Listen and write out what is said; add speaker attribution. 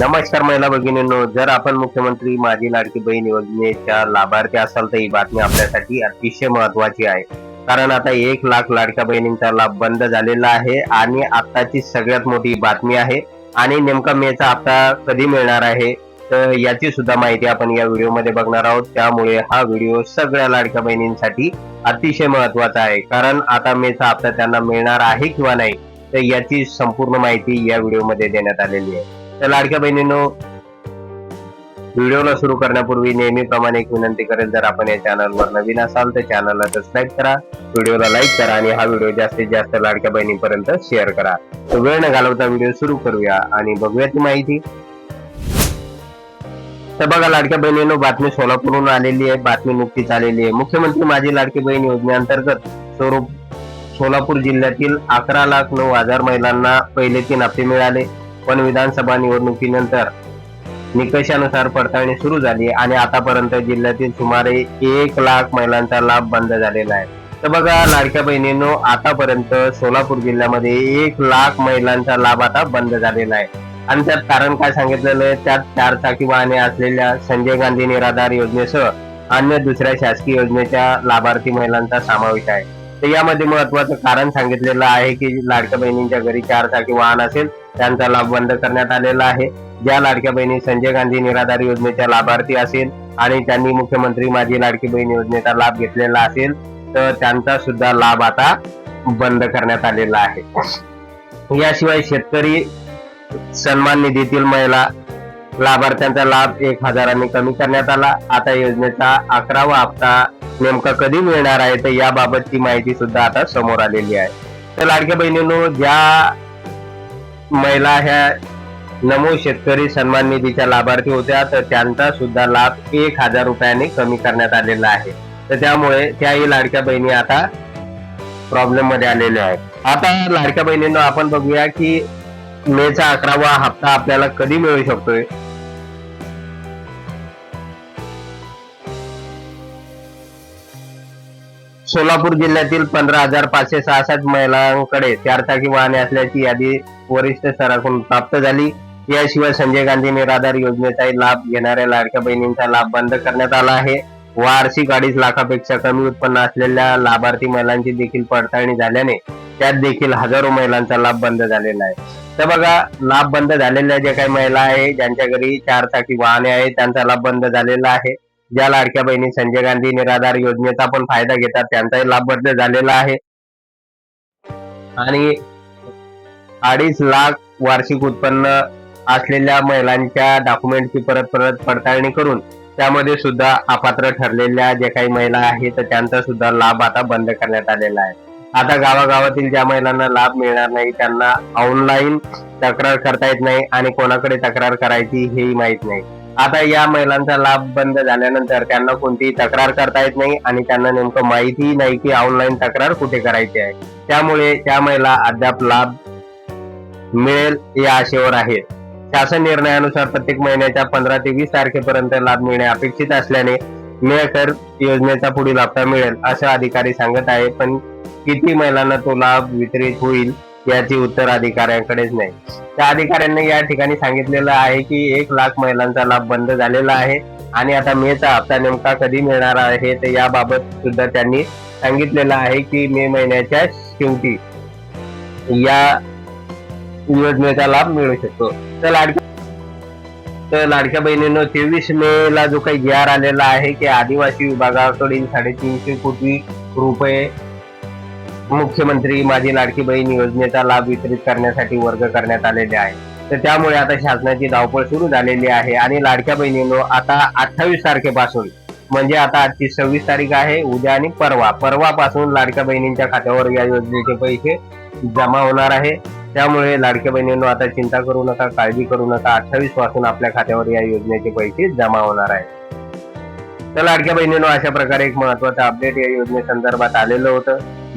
Speaker 1: नमस्कार महिला भगिनींनो जर आपण मुख्यमंत्री माझी लाडकी बहीण योजनेच्या लाभार्थी असाल तर ही बातमी आपल्यासाठी अतिशय महत्वाची आहे. कारण आता एक लाख लाडक्या बहिणींचा लाभ बंद झालेला आहे आणि आताची सगळ्यात मोठी बातमी आहे आणि नेमका मेचा हप्ता कधी मिळणार आहे तर याची सुद्धा माहिती आपण या व्हिडिओमध्ये बघणार आहोत. त्यामुळे हा व्हिडिओ सगळ्या लाडक्या बहिणींसाठी अतिशय महत्त्वाचा आहे. कारण आता मेचा हप्ता त्यांना मिळणार आहे किंवा नाही तर याची संपूर्ण माहिती या व्हिडिओमध्ये देण्यात आलेली आहे. तर लाडक्या बहिणींनो व्हिडिओला सुरू करण्यापूर्वी नेहमीप्रमाणे एक विनंती करेल जर आपण या चॅनलवर नवीन असाल तर चॅनलला सबस्क्राईब करा व्हिडिओला लाईक करा आणि हा व्हिडिओ जास्तीत जास्त लाडक्या बहिणीपर्यंत शेअर करा. तर वेळ न घालवता व्हिडिओ सुरू करूया आणि बघूया ती माहिती. तर बघा लाडक्या बहिणीनो बातमी सोलापूरहून आलेली आहे बातमी नुकतीच आलेली आहे. मुख्यमंत्री माझी लाडकी बहीण योजनेअंतर्गत स्वरूप सोलापूर जिल्ह्यातील अकरा लाख नऊ हजार महिलांना पहिले तीन हप्ते मिळाले. पण विधानसभा निवडणुकीनंतर निकषानुसार पडताळणी सुरू झाली आणि आतापर्यंत जिल्ह्यातील सुमारे एक लाख महिलांचा लाभ बंद झालेला आहे. तर बघा लाडक्या बहिणींनो आतापर्यंत सोलापूर जिल्ह्यामध्ये एक लाख महिलांचा लाभ आता बंद झालेला आहे. आणि त्यात कारण काय सांगितलेलं आहे? त्यात चार चाकी वाहने असलेल्या संजय गांधी निराधार योजनेसह अन्य दुसऱ्या शासकीय योजनेच्या लाभार्थी महिलांचा समावेश आहे. तर यामध्ये महत्वाचं कारण सांगितलेलं आहे की लाडक्या बहिणींच्या घरी चार चाकी वाहन असेल त्यांचा लाभ बंद करण्यात आलेला आहे. ज्या लाडक्या बहिणी संजय गांधी निराधार योजनेच्या लाभार्थी असेल आणि त्यांनी मुख्यमंत्री माझी लाडकी बहीण योजनेचा लाभ घेतलेला असेल तर त्यांचा सुद्धा लाभ आता बंद करण्यात आलेला आहे. याशिवाय शेतकरी सन्मान निधीतील महिला लाभार्थ्यांचा लाभ एक हजारांनी कमी करण्यात आला. आता योजनेचा अकरावा हप्ता नेमका कधी मिळणार आहे तर याबाबतची माहिती सुद्धा आता समोर आलेली आहे. तर लाडक्या बहिणींनो ज्या महिला ह्या नमो शेतकरी सन्मान निधीच्या लाभार्थी होत्या. तर त्यांचा सुद्धा लाभ एक हजार रुपयाने कमी करण्यात आलेला आहे. तर त्यामुळे त्याही लाडक्या बहिणी आता प्रॉब्लेममध्ये आलेल्या आहेत. आता लाडक्या बहिणींना आपण बघूया की मेचा अकरावा हप्ता आपल्याला कधी मिळू शकतोय? सोलापूर जिल्ह्यातील पंधरा हजार पाचशे सहासष्ट महिलांकडे चार चाकी वाहने असल्याची यादी वरिष्ठ स्तराकडून प्राप्त झाली. याशिवाय संजय गांधी निराधार योजनेचाही लाभ घेणाऱ्या लाडक्या बहिणींचा लाभ बंद करण्यात आला आहे. वार्षिक अडीच लाखापेक्षा कमी उत्पन्न असलेल्या लाभार्थी महिलांची देखील पडताळणी झाल्याने त्यात देखील हजारो महिलांचा लाभ बंद झालेला आहे. तर बघा लाभ बंद झालेल्या ज्या काही महिला आहे ज्यांच्या घरी चार चाकी वाहने आहेत त्यांचा लाभ बंद झालेला आहे. ज्या लाडक्या बहिणी संजय गांधी निराधार योजनेचा पण फायदा घेतात त्यांचाही लाभ बदल झालेला आहे. आणि अडीच लाख वार्षिक उत्पन्न असलेल्या महिलांच्या डॉक्युमेंटची परत परत पडताळणी करून त्यामध्ये सुद्धा अपात्र ठरलेल्या जे काही महिला आहेत तर त्यांचा सुद्धा लाभ आता बंद करण्यात आलेला आहे. आता गावागावातील ज्या महिलांना लाभ मिळणार नाही त्यांना ऑनलाईन तक्रार करता येत नाही आणि कोणाकडे तक्रार करायची हेही माहीत नाही. आता या महिलांचा लाभ बंद झाल्यानंतर त्यांना कोणतीही तक्रार करता येत नाही आणि त्यांना नेमकं माहितीही नाही की ऑनलाईन तक्रार कुठे करायची आहे. त्यामुळे त्या महिला अद्याप लाभ मिळेल या आशेवर आहेत. शासन निर्णयानुसार प्रत्येक महिन्याच्या पंधरा ते वीस तारखेपर्यंत लाभ मिळणे अपेक्षित असल्याने मेळकर योजनेचा पुढील हप्ता मिळेल असं अधिकारी सांगत आहे पण किती महिलांना तो लाभ वितरित होईल याची उत्तर अधिकाऱ्यांकडेच नाही. त्या अधिकाऱ्यांनी या ठिकाणी सांगितलेलं आहे की एक लाख महिलांचा लाभ बंद झालेला आहे आणि आता मेचा हप्ता नेमका कधी मिळणार आहे तर याबाबत सुद्धा त्यांनी सांगितलेलं आहे की मे महिन्याच्या शेवटी या योजनेचा लाभ मिळू शकतो. तर लाडक्या तर लाडक्या बहिणीनं तेवीस मे ला जो काही जी आर आलेला आहे की आदिवासी विभागाकडील साडेतीनशे कोटी रुपये मुख्यमंत्री माझी लाडकी बहीण योजनेचा लाभ वितरित करण्यासाठी वर्ग करण्यात आलेले आहे. तर त्यामुळे आता शासनाची धावपळ सुरू झालेली आहे आणि लाडक्या बहिणींनो आता अठ्ठावीस तारखेपासून म्हणजे आता आजची सव्वीस तारीख आहे उद्या आणि परवा. परवापासून लाडक्या बहिणींच्या खात्यावर या योजनेचे पैसे जमा होणार आहे. त्यामुळे लाडक्या बहिणींनो आता चिंता करू नका काळजी करू नका. अठ्ठावीसपासून आपल्या खात्यावर या योजनेचे पैसे जमा होणार आहे. तर लाडक्या बहिणींनो अशा प्रकारे एक महत्वाचं अपडेट या योजनेसंदर्भात आलेलं होतं.